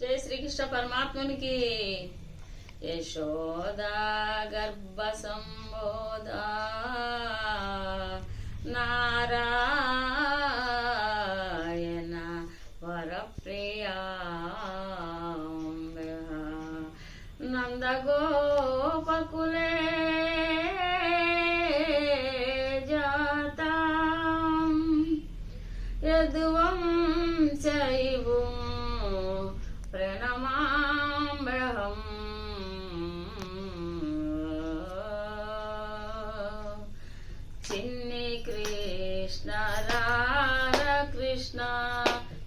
జై శ్రీకృష్ణ పరమాత్మునికి. యశోదా గర్భ సంబోధ నారాయణ వరప్రియా నందగోపకులే జాతాం. యదువం చైవం కృష్ణ రామ కృష్ణ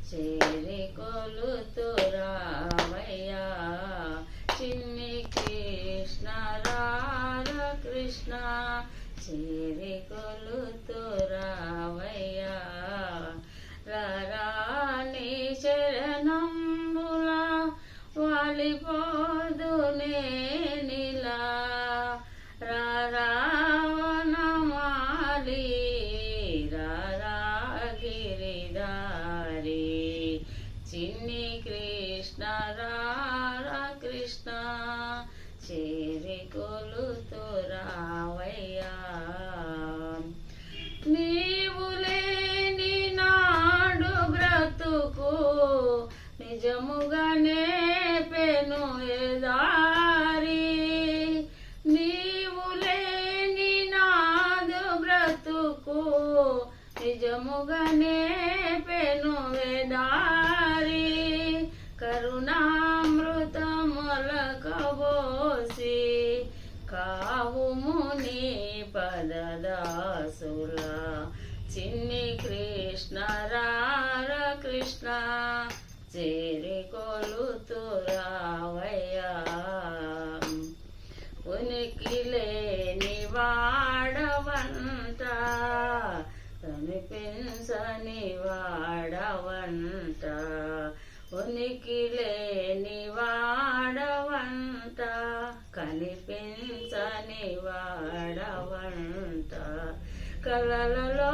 చేరి కొలుతురావయ్యా చిన్ని కృష్ణ రామ కృష్ణ చేరి కొలుతురావయ్యా రాణి శరణంబులా వాలిపో చేరి కొలుతురావయ్యా నీవు లేని నాడు బ్రతుకు నిజముగానే పెను ఎదారి నీవు లేని నాడు బ్రతుకు నిజముగానే కావుముని పదదాసురా చిన్ని కృష్ణ రార కృష్ణ చేరి కొలుతురావయ్యా ఉనికి లేని వాడవంట కనిపించని వాడవంట. ఉనికి లేని వాడవంట కలలలో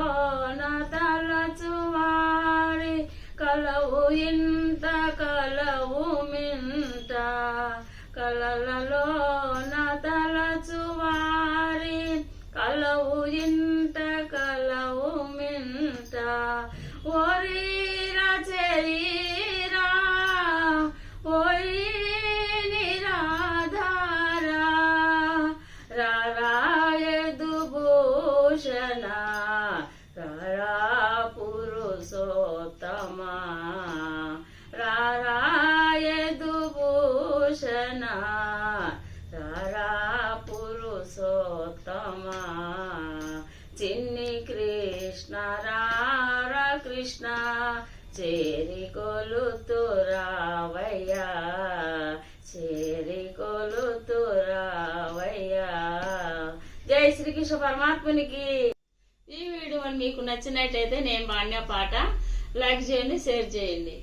తలచువారి కలవు ఇంత కలవు మింత. కలలలో తలచువారి కలవు ఇంత పురుషోత్తమా. రారాయదు భూషణ రారా పురుషోత్తమా. చిన్ని కృష్ణ రారా కృష్ణ. చేరి కొలుతురావయ్యా చేరి కొలుతురావయ్యా జై శ్రీకృష్ణ పరమాత్మునికి. ఈ వీడియో మీకు నచ్చినట్లయితే నేను పాడిన పాట లైక్ చేయండి షేర్ చేయండి.